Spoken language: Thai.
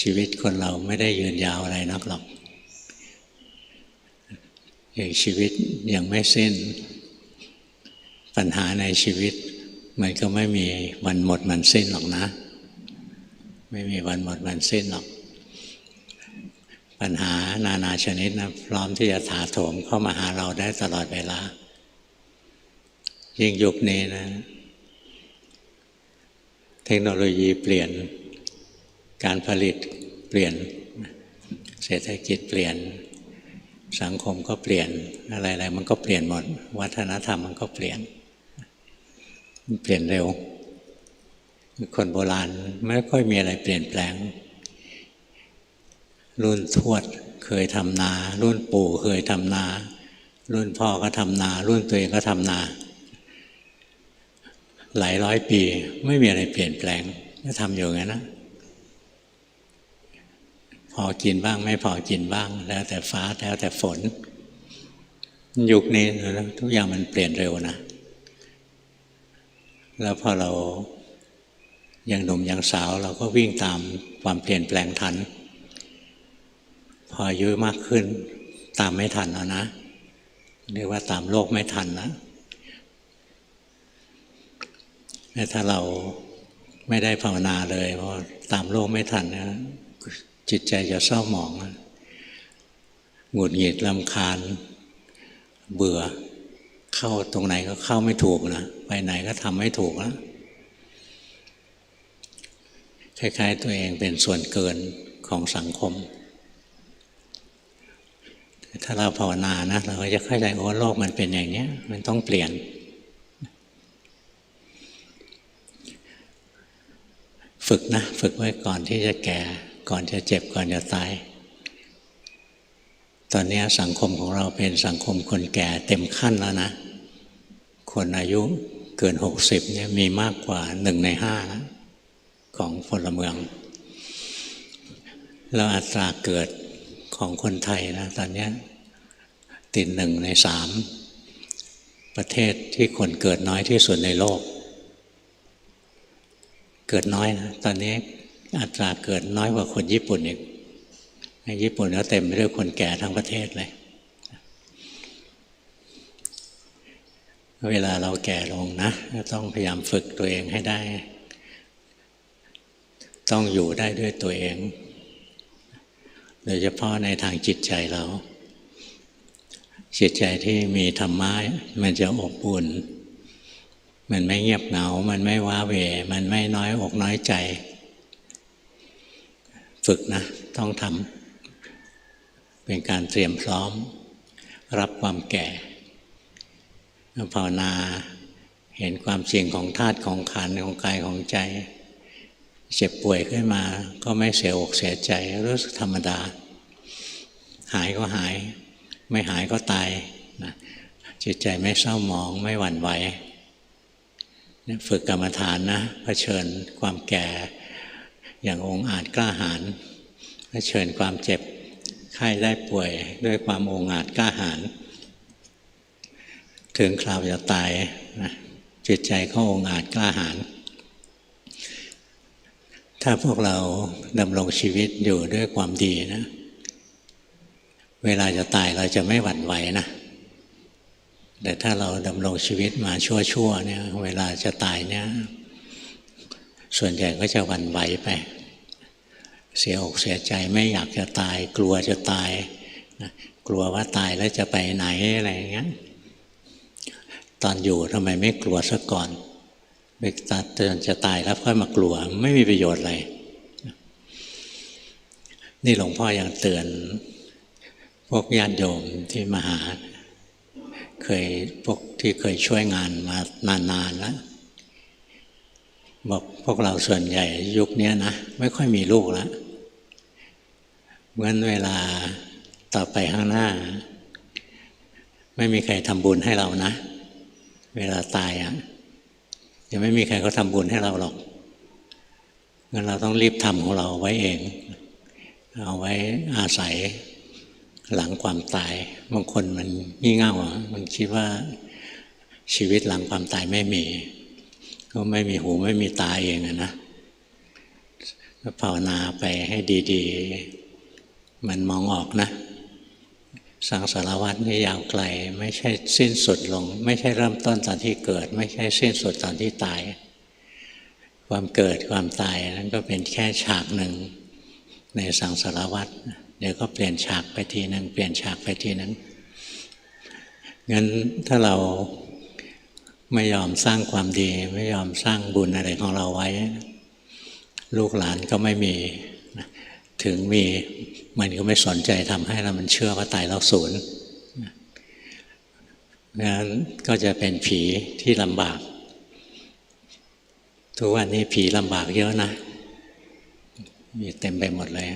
ชีวิตคนเราไม่ได้ยืนยาวอะไรนักหรอกอย่างชีวิตยังไม่สิ้น ปัญหาในชีวิต มันก็ไม่มีวันหมดมันสิ้นหรอกนะ ไม่มีวันหมดมันสิ้นหรอก ปัญหานานาชนิดนะพร้อมที่จะถาโถมเข้ามาหาเราได้ตลอดเวลา ยิ่งยุคนี้นะ เทคโนโลยีเปลี่ยน การผลิตเปลี่ยน เศรษฐกิจเปลี่ยน สังคมก็เปลี่ยนอะไรๆมันก็เปลี่ยนหมด วัฒนธรรมมันก็เปลี่ยน เปลี่ยนเร็ว คนโบราณไม่ค่อยมีอะไรเปลี่ยนแปลง รุ่นทวดเคยทำนา รุ่นปู่เคยทำนา รุ่นพ่อก็ทำนา รุ่นตัวเองก็ทำนา หลายร้อยปีไม่มีอะไรเปลี่ยนแปลงก็ทำอยู่งั้นนะ พอกินบ้าง ไม่พอกินบ้าง แล้วแต่ฟ้าแล้วแต่ฝน ยุคนี้ทุกอย่างมันเปลี่ยนเร็วนะ แล้วพอเรายังหนุ่มยังสาว เราก็วิ่งตามความเปลี่ยนแปลงทัน พออายุมากขึ้น ตามไม่ทันแล้วนะเรียกว่าตามโลกไม่ทันนะถ้าเราไม่ได้ภาวนาเลยเพราะตามโลกไม่ทันนะ จิตใจจะเศร้าหมองหงุดหงิดลำคาญ เบื่อ เข้าตรงไหนก็เข้าไม่ถูกนะไปไหนก็ทำไม่ถูกนะคล้ายๆตัวเองเป็นส่วนเกินของสังคม ถ้าเราภาวนานะ เราก็จะเข้าใจโอ้โลกมันเป็นอย่างนี้มันต้องเปลี่ยน ฝึกนะ ฝึกไว้ก่อนที่จะแก่ ก่อนจะเจ็บก่อนจะตาย ตอนนี้สังคมของเราเป็นสังคมคนแก่เต็มขั้นแล้วนะ คนอายุเกินหกสิบเนี่ยมีมากกว่าหนึ่งในห้านะของพลเมือง แล้วอัตราเกิดของคนไทยนะตอนนี้ติดหนึ่งในสามประเทศที่คนเกิดน้อยที่สุดในโลก เกิดน้อยนะตอนนี้ อัตราเกิดน้อยกว่าคนญี่ปุ่นอีกญี่ปุ่นก็เต็มไปด้วยคนแก่ทั้งประเทศเลย เวลาเราแก่ลงนะต้องพยายามฝึกตัวเองให้ได้ ต้องอยู่ได้ด้วยตัวเอง โดยเฉพาะในทางจิตใจเรา จิตใจที่มีธรรมะมันจะอบอุ่น มันไม่เงียบเหงา มันไม่ว้าเหวมันไม่น้อยอกน้อยใจ ฝึกนะต้องทำเป็นการเตรียมพร้อม รับความแก่ภาวนาเห็นความจริงของธาตุของขันของกายของใจ เจ็บป่วยขึ้นมาก็ไม่เสียอกเสียใจรู้สึกธรรมดา หายก็หาย ไม่หายก็ตายนะจิตใจไม่เศร้าหมองไม่หวั่นไหวฝึกกรรมฐานนะะเผชิญความแก่ อย่างองอาจกล้าหาญเชิญความเจ็บไข้ได้ป่วยด้วยความองอาจกล้าหาญถึงคราวจะตายนะจิตใจเขาองอาจกล้าหาญถ้าพวกเราดำรงชีวิตอยู่ด้วยความดีนะ เวลาจะตายเราจะไม่หวั่นไหวนะ แต่ถ้าเราดำรงชีวิตมาชั่วๆเนี่ย เวลาจะตายเนี่ย ส่วนใหญ่ก็จะวันไหวไป เสียอกเสียใจไม่อยากจะตาย กลัวจะตายนะกลัวว่าตายแล้วจะไปไหนอะไรอย่างเงี้ยตอนอยู่ทำไมไม่กลัวซะก่อนไปตัดจนจะตายแล้วค่อยมากลัวไม่มีประโยชน์อะไรนี่หลวงพ่อยังเตือน พวกญาติโยมที่มาหา เคยพวกที่เคยช่วยงานมานานๆแล้ว บอกพวกเราส่วนใหญ่ยุคนี้นะไม่ค่อยมีลูกแล้วเมื่อเวลาต่อไปข้างหน้า ไม่มีใครทำบุญให้เรานะ เวลาตายอะ่ะยังไม่มีใครเขาทำบุญให้เราหรอกงั้นเราต้องรีบทำของเราไว้เอง เอาไว้อาศัยหลังความตาย บางคนมันงี่เง่าอะมันคิดว่าชีวิตหลังความตายไม่มี ก็ไม่มีหูไม่มีตาเองนะก็ภาวนาไปให้ดีๆ มันมองออกนะ สังสารวัตรนี่ยาวไกล ไม่ใช่สิ้นสุดลง ไม่ใช่เริ่มต้นตอนที่เกิด ไม่ใช่สิ้นสุดตอนที่ตาย ความเกิดความตายนั้นก็เป็นแค่ฉากหนึ่งในสังสารวัตรเดี๋ยวก็เปลี่ยนฉากไปทีหนึ่งเปลี่ยนฉากไปทีหนึ่งงั้นถ้าเรา ไม่ยอมสร้างความดี ไม่ยอมสร้างบุญอะไรของเราไว้ ลูกหลานก็ไม่มีถึงมีมันก็ไม่สนใจทำให้เรามันเชื่อว่าตายแล้วศูนย์งั้นก็จะเป็นผีที่ลำบาก ทุกวันนี้ผีลำบากเยอะนะมีเต็มไปหมดเลย